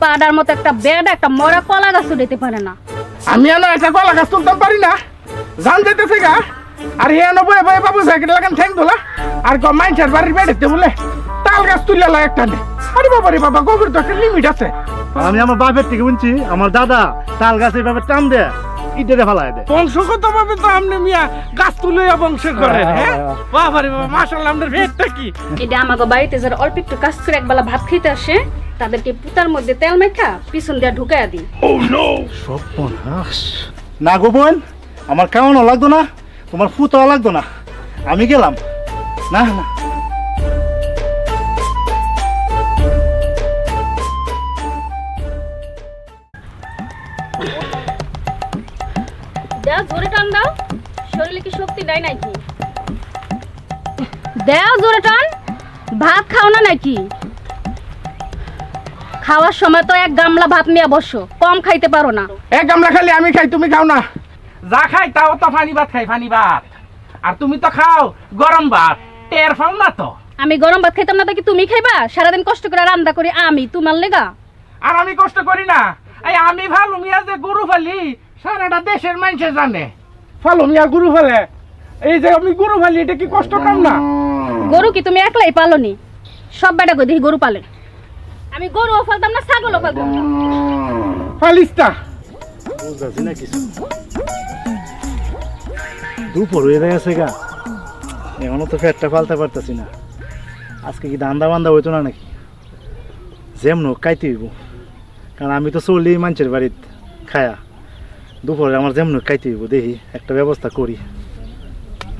পাড়ার মতো একটা বেড একটা মরা কলা গাছ উঠাইতে পারে না। আমি এনে একটা কলা গাছ তুলতাম পারি না। জান যেতেছে গা। আর হে এনে বয়ে বয়ে বাবু সাইকেল লাগান ঠ্যাং দোলা আর ক মাইনসার বাড়ির বেড়েতে বলে তাল গাছ তুলে লা একটা নে। আরে বাবা রে বাবা গভীর তো একটা লিমিট আছে। আমি আমার বাপের থেকে শুনছি আমার দাদা তাল গাছ এইভাবে টান দেয় ইটেতে ফেলায় দেয় বংশগত ভাবে তো আপনি মিয়া গাছ তুলে বংশ করেন হ্যাঁ বাবা রে বাবা মাশাআল্লাহ আপনার ভেদটা কি? এটা আমাকে বাড়িতে যারা অল্প একটু কাজ করে একবেলা ভাত খেতে আসে তাদেরকে পুতার মধ্যে তেল মেখা পিছন দিয়ে ঢুকাইয়া দিই। সর্বনাশ। না গো বোন আমার কেমন লাগতো না তোমার ফুতো লাগতো না। আমি গেলাম। না না। দেও জোরে টান দাও। শরীরে কি শক্তি দেয় নাকি? দেও জোরে টান। ভাত খাও না নাকি? খাওয়ার সময় তো এক গামলা ভাত নিয়ে বসো কম খাইতে পারো না। এক গামলা খালি আমি খাই তুমি খাও না। যা খাই তাও তো ফানি ভাত খাই ফানি ভাত। আর তুমি তো খাও গরম ভাত টের পাও না তো। আমি গরম ভাত খাইতাম না তো কি তুমি খাইবা? সারাদিন কষ্ট করে রান্না করি আমি তোমার লেগা? আর আমি কষ্ট করি না। এই আমি ভালো মিয়া যে গরু ফালি সারাটা দেশের মানুষে জানে। ভালো মিয়া গরু ফেলে। এই যে আমি গরু ফালি এটা কি কষ্ট কাম না। গরু কি তুমি একলাই পালনি? সব বেটা কই দেখি গরু পালে। আমি গরুও ফেলতাম না ছাগলও ফেলতাম না। ফালিস্তা বুঝতেছি না কিছু দুপুর হয়ে গেছে গা। এখনও তো ফ্যাটটা পালতে পারতেছি না। আজকে কি দান্দা বান্দা হইতো না নাকি? যেমন হোক খাইতে হইব। কারণ আমি তো চলি মানুষের বাড়িত খায়া। দুপুরে আমার যেমন হোক খাইতে হইব দেখি একটা ব্যবস্থা করি।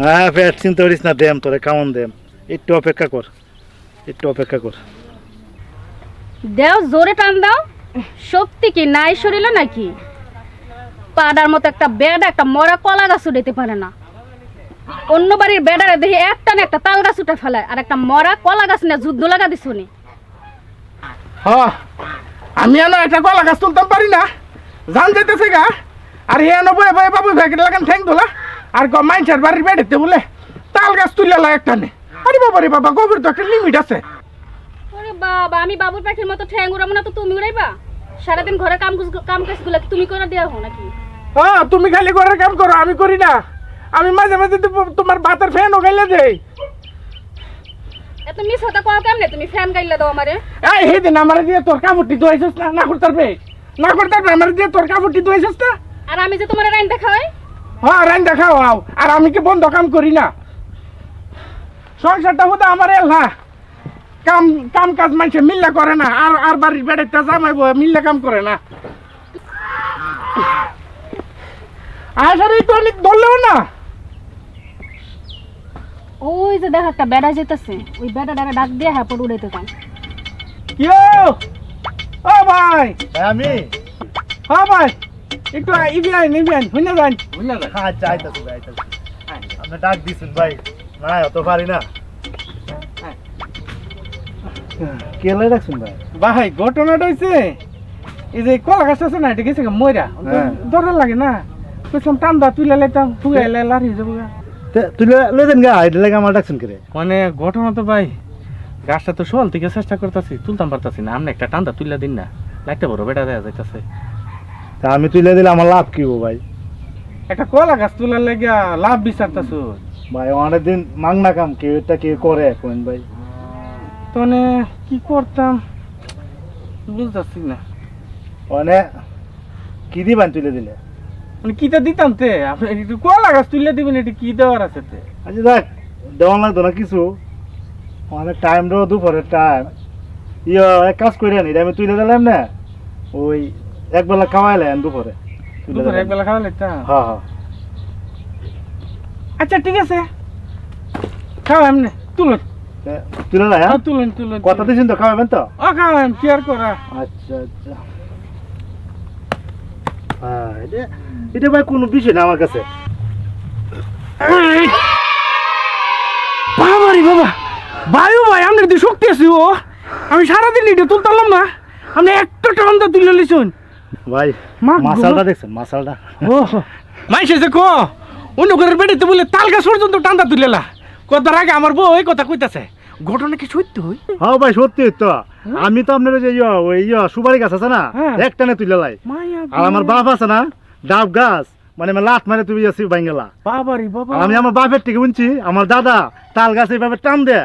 হ্যাঁ ফ্যাট চিন্তা করিস না দেম তোরে কেমন দেম। একটু অপেক্ষা কর একটু অপেক্ষা কর। দেও, জোরে টান দাও। শক্তি কি, নাই শরীরে নাকি? পাড়ার মতো একটা বেড, একটা মরা কলা গাছ উঠাইতে পারে না। অন্য বাড়ির বেডারে দেখি একটা না একটা তাল গাছ উঠে ফেলায়, আর একটা মরা কলা গাছ নিয়ে যুদ্ধ লাগা দিস নি হ আমি এনে একটা কলা গাছ তুলতাম পারি না। জান যেতেছে গা। আর হে এনে বয়ে বয়ে বাবু সাইকেল লাগান ঠ্যাং দোলা আর মাইনসার বাড়ির বেড়েতে বলে তাল গাছ তুলে লা একটা নে আরে বাবা রে বাবা, গভীর তো একটা লিমিট আছে। বাবা আমি বাবুর পাখির মতো ঠ্যাং উড়াবো না তো তুমি উড়াইবা? সারাদিন ঘরে কাম কাম কাজগুলো কি তুমি করে দেওয়া হো নাকি? হ্যাঁ তুমি খালি ঘরের কাম করো আমি করি না। আমি মাঝে মাঝে তোমার ভাতের ফ্যান গাইলে দেই। এত মিস হতা কও কেমনে? তুমি ফ্যান গাইলে দাও আমারে। এই হে দিন আমার দিয়ে তোর কাপড়টি ধুয়েছিস না? না করতে পারবে না করতে পারবে আমার দিয়ে তোর কাপড়টি ধুয়েছিস না? আর আমি যে তোমার রাইন দেখাই? হ্যাঁ রান দেখাও আর আমি কি বন্ধ কাম করি না? সংসারটা হতো আমার এল না কাম কাম কাজ মানুষে মিল্লা করে না আর আর বাড়ির বেড়াইতে জামাইব মিল্লা কাম করে না। আসার তো অনেক ধরলেও না। ওই যে দেখো একটা বেড়া যেতেছে ওই বেড়াটাকে ডাক দিয়ে হ্যাঁ পড়ে উড়াইতে ইয়ো ও? ভাই। ভাই, আমি। হ্যাঁ ভাই একটু ইবি আইন ইবি আইন হুইনা যান। হুইনা যান। আচ্ছা আইতাছি ভাই আইতাছি। আপনি ডাক দিছেন ভাই না অত পারি না। কেলে রাখছেন ভাই? ভাই ঘটনাটা হয়েছে এই যে কলা গাছ আছে না এটা গেছে ময়রা হ্যাঁ। দরকার লাগে না। কইলাম টান্দা তুলে লাইতাম তুই এলে লারি যাব গা। এটা লাগে আমার ডাকছেন কে রে মানে ঘটনা তো ভাই গাছটা তো সোয়াল থেকে চেষ্টা করতেছি তুলতাম পারতাছি না। আপনি একটা টান্দা তুলে দিন না লাইটটা বড় বেটা দেয়া যাইতাছে। তা আমি তুলে দিলে আমার লাভ কি হব ভাই? একটা কলা গাছ তুলার লাগিয়া লাভ বিচারতাছ। ভাই অনেকদিন মাংনা কাম কেউ এটা কেউ করে কোন ভাই। তনে কি করতাম? বুঝতেছি না। অনেক কি দিবেন তুলে দিলে? মানে কিটা দিতাম তে? আপনি একটু কলা গাছ তুলে দিবেন এটা কি দেওয়ার আছে তে? আচ্ছা দেখ দেওয়া লাগতো না কিছু। অনেক টাইম দেবো দুপুরের টাইম ইয়ে এক কাজ করে আনি আমি তুলে দিলাম না? ওই একবেলা খাওয়াইলেন দুপুরে। তুলে দুপুরে। একবেলা খাওয়া লাগতাম হ্যাঁ হ্যাঁ। আচ্ছা ঠিক আছে। খাওয়া এমনি তুলুন তে, তুলে না হ্যাঁ? হ্যাঁ, তুলুন তুলুন কথা দিয়েছেন তো খাওয়াবেন তো? ও খাওয়া এম কেয়ার করা। আচ্ছা আচ্ছা। হ্যাঁ এটা এটা ভাই কোনো বিষয় না আমার কাছে। বাবারি বাবা। বায়ু ভাই আপনার দিয়ে শক্তি আছে ও? আমি সারাদিন এটা তুলতাম না। আপনি একটা টান্দা তুলে লিছুন ভাই মাসালটা দেখছেন মাসালটা। ও মাইসে যে কো অন্য ঘরের বেড়িতে বলে তাল গাছ পর্যন্ত টান্দা তুলেলা কথার আগে আমার বউ ওই কথা কইতাছে। ঘটনা কি সত্য হই? হ্যাঁ ভাই সত্যি তো। আমি তো আপনার যে ইয়া, ওই ইয়া, সুপারি গাছ আছে না হ্যাঁ। একটানে তুলে লাই। আর আমার বাপ আছে না ডাব গাছ মানে আমার মারে তুমি যাচ্ছি বাঙ্গালা বাবারি বাবা। আমি আমার বাপের থেকে শুনছি আমার দাদা তাল গাছ এইভাবে টান দে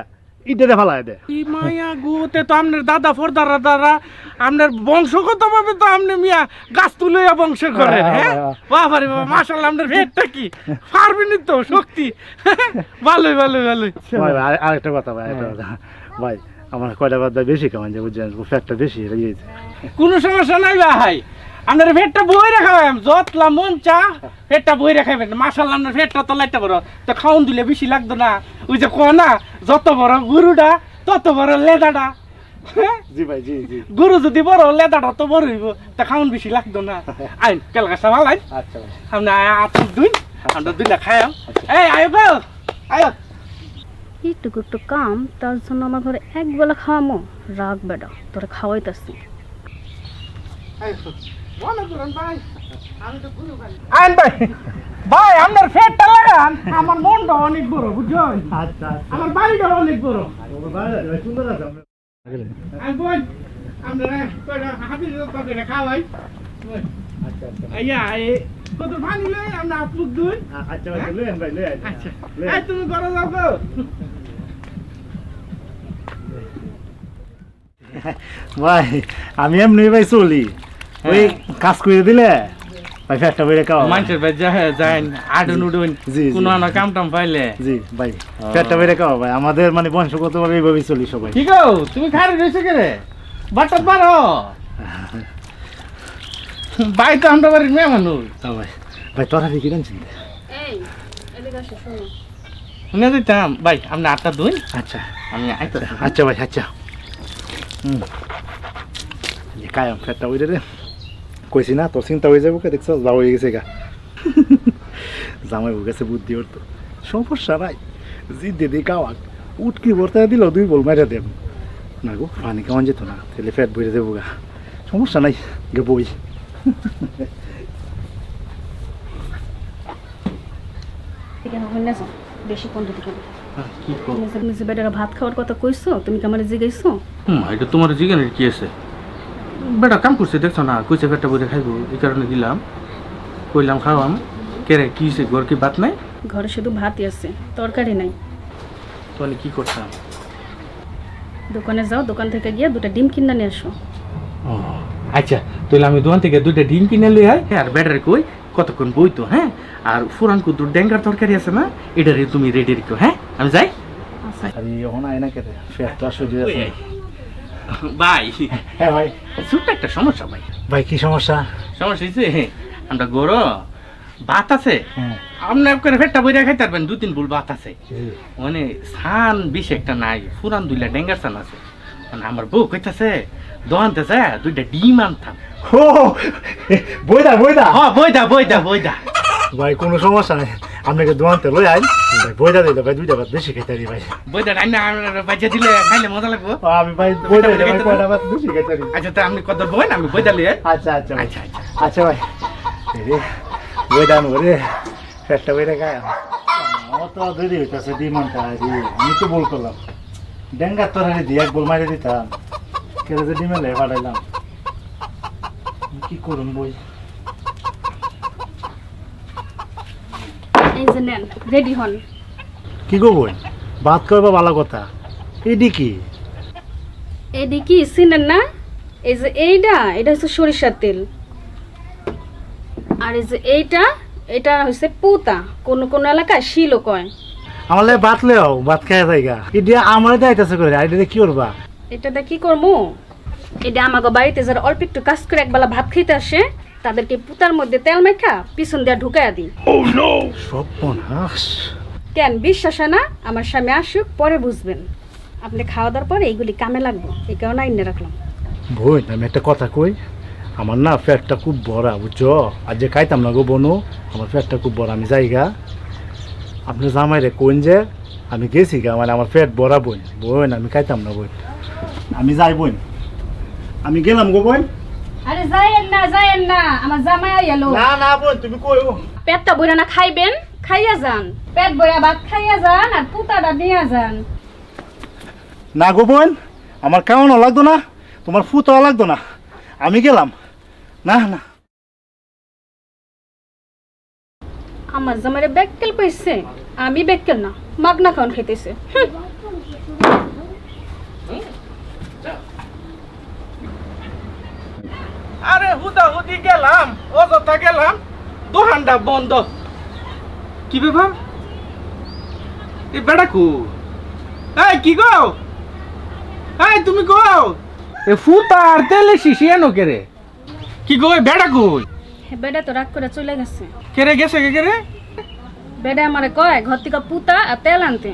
ইটে দে ফেলায় দে। কি মায়া গুতে তো আপনার দাদা ফরদারা দাদা আপনার বংশগত ভাবে তো আপনি মিয়া গাছ তুলে বংশ করেন হ্যাঁ বাবারে বাবা মাশাআল্লাহ আপনার পেটটা কি? পারবেন তো শক্তি। ভালোই ভালোই ভালোই। ভাই ভাই, আর- আরেকটা কথা ভাই আরেকটা কথা। ভাই আমার কয়টা বাদ বেশি কামান যে বুঝছেন? ফ্যাটটা বেশি হয়ে কোনো সমস্যা নাই ভাই। আপনার পেটটা বই রাখাবেন যতলা মন চা পেটটা বই রাখাবেন মাশাআল্লাহ আপনার পেটটা তো লাইতে বড় তো খাওন দিলে বেশি লাগতো না। ওই যে কো না যত বড় গরুটা তত বড় লেদাটা। হ্যাঁ? জি ভাই জি জি। গরু যদি বড় লেদাটা তো বড় হইব। তা খাওন বেশি লাগতো না। আইন কেলকাটা ভালো আইন। আচ্ছা ভাই। আমরা আপনি দুই আমরা দুইটা খাইয়াম এই আয়ো গো আয়ো এইটুকু একটু কাম তার জন্য আমার ঘরে এক বেলা খাওয়ামো। রাগ বেটা তোরে খাওয়াইতাছি। আইন ভাই। ভাই আপনার ফেটটা লাগান। আমার মনটা অনেক বড় বুঝছেন আচ্ছা আচ্ছা। আমার বাড়িটা অনেক বড়। সুন্দর আছে আপনার। আমি বোন আপনারা কয়টা খাওয়াই? আচ্ছা আচ্ছা। কত পানি লই আমরা আপলুক দুই। আচ্ছা ভাই লই ভাই লই আচ্ছা। এই তুমি করো যাও গো ভাই আমি এমনি ভাই চলি। ওই কাজ করে দিলে? ভাই ফ্যাটটা বেড়ে খাওয়া মানুষের ভাই আডুন উডুন। কোনো আনা কাম টাম পাইলে। জি ভাই ফ্যাটটা বেড়ে খাওয়া ভাই আমাদের মানে বংশগত ভাবে এইভাবেই চলি সবাই। ঠিক তুমি খারে রয়েছে কে রে বাটার পারো। বাই তো আমরা বাড়ির মেয়ে মানুষ। ভাই ভাই তোরা দেখি জানছেন এই এদিকে আসো শোনো। শুনে দিতাম। ভাই আপনি আটটা দুই? আচ্ছা। আমি আচ্ছা ভাই আচ্ছা। হুম। এই কায়াম ফ্যাটটা ওই রে কইছি না তোর চিন্তা হয়ে যাব দেখছ যাও হয়ে গেছে গা জামাই হয়ে গেছে বুদ্ধি ওর তো সমস্যা নাই জি দিদি কাওয়াক উটকি ভরতে দিল দুই বল মারা দেব না গো পানি কেমন যেত না তাহলে ফ্যাট বইরে দেবো গা সমস্যা নাই গে বই ঠিক আছে বেশি কোনটা দিকে কি যে- যে বেটারা ভাত খাওয়ার কথা কইছো তুমি কি আমার জিগাইছো হুম এটা তোমার জিজ্ঞানের কি আছে বেটা কাম করছে দেখছ না? কইছে পেটটা বইরে খাইবো এই কারণে দিলাম। কইলাম খাওয়াম। কে রে কি হইছে? ঘর কি ভাত নাই? ঘরে শুধু ভাতই আছে তরকারি নাই। তাহলে কি করতাম? দোকানে যাও দোকান থেকে গিয়ে দুটা ডিম কিনে নিয়ে আসো। ও আচ্ছা তাহলে আমি দোকান থেকে দুইটা ডিম কিনে লই আই। আর ব্যাটারি কই কতক্ষণ বইতো হ্যাঁ? আর ফুরান কুতুর ড্যাঙ্গার তরকারি আছে না এটারে তুমি রেডি রেখো হ্যাঁ? আমি যাই। আচ্ছা। আরে এখন আয় না কেটে ফ্যাটটা সহ্য আছে ভাই। হ্যাঁ ভাই। ছোট্ট একটা সমস্যা ভাই। ভাই কি সমস্যা? সমস্যা হয়েছে আমরা গরো ভাত আছে। হ্যাঁ। আপনার করে পেটটা বইরা খাইতে পারবেন দু তিন বুল ভাত আছে। মানে সান বিশ একটা নাই ফুরান দুইটা ডেঙ্গার সান আছে। মানে আমার বউ কইতাছে দোকানতে যায় দুইটা ডিম আনতাম। ও বইদা বইদা। হ বইদা বইদা বইদা। ভাই কোনো সমস্যা নেই। আপনাকে দোয়ানতে লই আইন বইদা দিলে ভাই দুইটা ভাত বেশি খেতে ভাই। বইদা রান্না আমরা বাজে দিলে খাইলে মজা লাগবো। আমি ভাই বইদা দিলে ভাই কয়টা ভাত বেশি খেতে আচ্ছা তা আপনি কত বই আমি বইদা লিয়ে আচ্ছা আচ্ছা। আচ্ছা আচ্ছা। আচ্ছা ভাই। রে বইদা নো রে। ফেটটা বইদা খায় আমার তো দেরি হইতাছে ডিমান্ডটা আমি তো বল করলাম। ডেঙ্গার তরারি দিয়ে এক বল মারি দিতাম। কেটে যে ডিমে লে পাঠাইলাম কি করুন বই? এই যে নেন রেডি হন। কি গো বই? ভাত খাওয়া ভালো কথা। এডি কি চিনেন না? এই যে এইটা এটা হচ্ছে সরিষার তেল। আর এই যে এইটা এটা হচ্ছে পুতা। কোন কোন এলাকায় শিলও কয়। আমার লাগে ভাত লেও ভাত খাই জায়গা ইডিয়া আমার দাইতাছে করে আইডিয়া কি করবা? এটাতে কি করব এটা আমাকে বাড়িতে যারা অল্প একটু কাজ করে একবেলা ভাত খাইতে আসে তাদেরকে পুতার মধ্যে তেল মেখা পিছন দিয়ে ঢুকাইয়া দিই সর্বনাশ। কেন বিশ্বাস হয় না? আমার স্বামী আসুক পরে বুঝবেন। আপনি খাওয়া দাওয়ার পরে এইগুলি কামে লাগবো। এই কারণে আইনে রাখলাম। বই আমি একটা কথা কই? আমার না ফ্যাটটা খুব বড় বুঝছ? আর যে খাইতাম না গো বনু আমার ফ্যাটটা খুব বড় আমি যাইগা আপনি জামাই রে কোন যে আমি গেছি গা মানে আমার ফ্যাট বড়া বই বোন আমি খাইতাম না বই আমি যাই বোন আমি গেলাম গো বোন আরে যাইয়েন না যাইয়েন না। আমার জামাই এলো না না বোন তুমি কই পেটটা বইরা না খাইবেন খাইয়া যান। পেট বইরা ভাত খাইয়া যান আর পুতাটা দিয়া যান। না গো বোন আমার কেমন লাগতো না তোমার ফুটাও লাগতো না। আমি গেলাম। না না। আমার জামাইরে ব্যাককেল পাইছে আমি ব্যাককেল না মাগনা খাওয়ান খাইতেছে হুঁ। আরে হুদা হুদি গেলাম অযথা গেলাম দোকানটা বন্ধ। কি ব্যাপার? এই বেড়া কু? এই কি গো? এই তুমি গো? এ ফুতা আর তেলে শিশি এনো কেরে? কি গো এ বেড়া কই? হে বেডা তো রাগ করে চলে গেছে। কেরে গেছে কে কেরে? বেডা আমারে কয় ঘর থেকে পুতা আর তেল আনতে।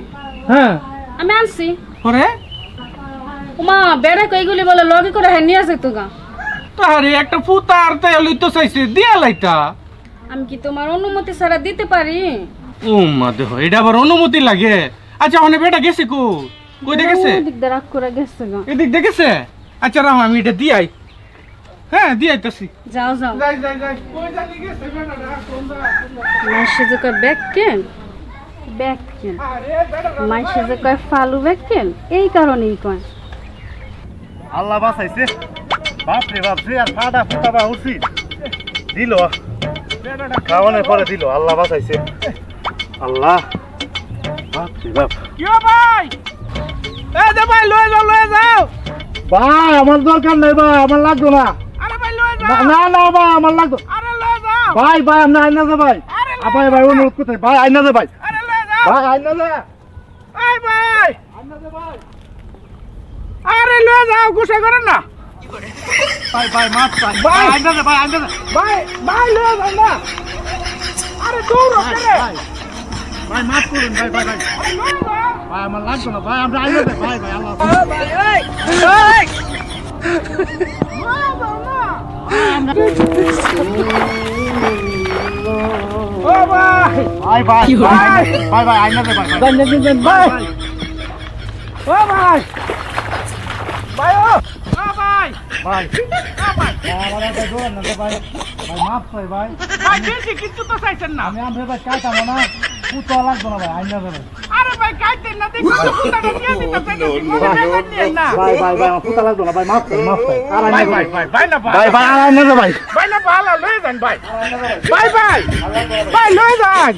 হ্যাঁ। আমি আনছি। পরে? উমা বেড়া কইগুলি বলে লগে করে হ্যাঁ নিয়ে আসে তো গা। তাহারে একটা ফুতা আর তেল তো চাইছে দিয়া লাইতা। আমি কি তোমার অনুমতি ছাড়া দিতে পারি? ও মা দেহ এটা আবার অনুমতি লাগে। আচ্ছা ওখানে বেটা গেছে কো? কই দেখেছে ওদিক দিয়ে রাগ করে গেছে গা। এদিক দেখেছে আচ্ছা রাম আমি এটা দিয়াই। হ্যাঁ দিয়াইতাছি যাও যাও। যাই যাই যাই। কই জানি গেছে বেটাটা কোনটা? মাইসে যে কয় ব্যাককেল ব্যাককেল আরে বেটাটা মাইসে যে কয় ফালু ব্যাককেল এই কারণেই কয়। আল্লাহ বাঁচাইছে। বাপ রে বাপ রে আর ফাটা ফুটা বা উঠছি দিল। খাওয়ানোর পরে দিল। আল্লাহ বাঁচাইছে। আল্লাহ। বাপ। রে বাপ ভাই? এই দে ভাই লয়ে যাও লয়ে যাও। ভাই আমার দরকার নেই ভাই আমার লাগতো না। আরে ভাই লয়ে যাও। না না ভাই আমার লাগতো আরে লয়ে যাও। ভাই ভাই আপনি আইনা দে ভাই। ভাই ভাই অনুরোধ করতে ভাই আইনা দে ভাই। আরে লয়ে যাও। ভাই আইনা এই ভাই। আইনা দে ভাই। আরে লয়ে যাও গুছা করেন না। ভাই ভাই মাছ চাই ভাই। ভাই আইনা দে ভাই আইনা দে ভাই ভাই লয়ে যাও না আরে দৌড়ো ভাই কেরে ভাই ভাই মাছ করুন ভাই ভাই ভাই আরে লয়ে যাও ভাই আমার লাগতো না ভাই আমরা আইনা দে ভাই ভাই আল্লাহ ও ভাই ভাই ভাই ভাই ভাই ভাই আইনা দে ভাই ভাই ভাই ও ভাই ভাই ও ও ভাই ভাই ও ভাই। আমার একটা জোর না ভাই ভাই মাছ চাই ভাই ভাই বেশি কিছু তো চাইছেন না। আমি আমরা ভাই কাইতাম না। পুতো লাগতো না ভাই আইনা ভাই আরে ভাই কাইতেন না দেখি তো কুতাটা দিয়ে দিতে চাইছেন না। ভাই ভাই ভাই পুতো লাগতো না ভাই মাছ চাই মাছ চাই আর আইনা ভাই ভাই ভাই ভাই না ভাই। ভাই আর আইনা ভাই। ভাই না ভালো লয়ে যান ভাই। ভাই ভাই। ভাই লয়ে যান।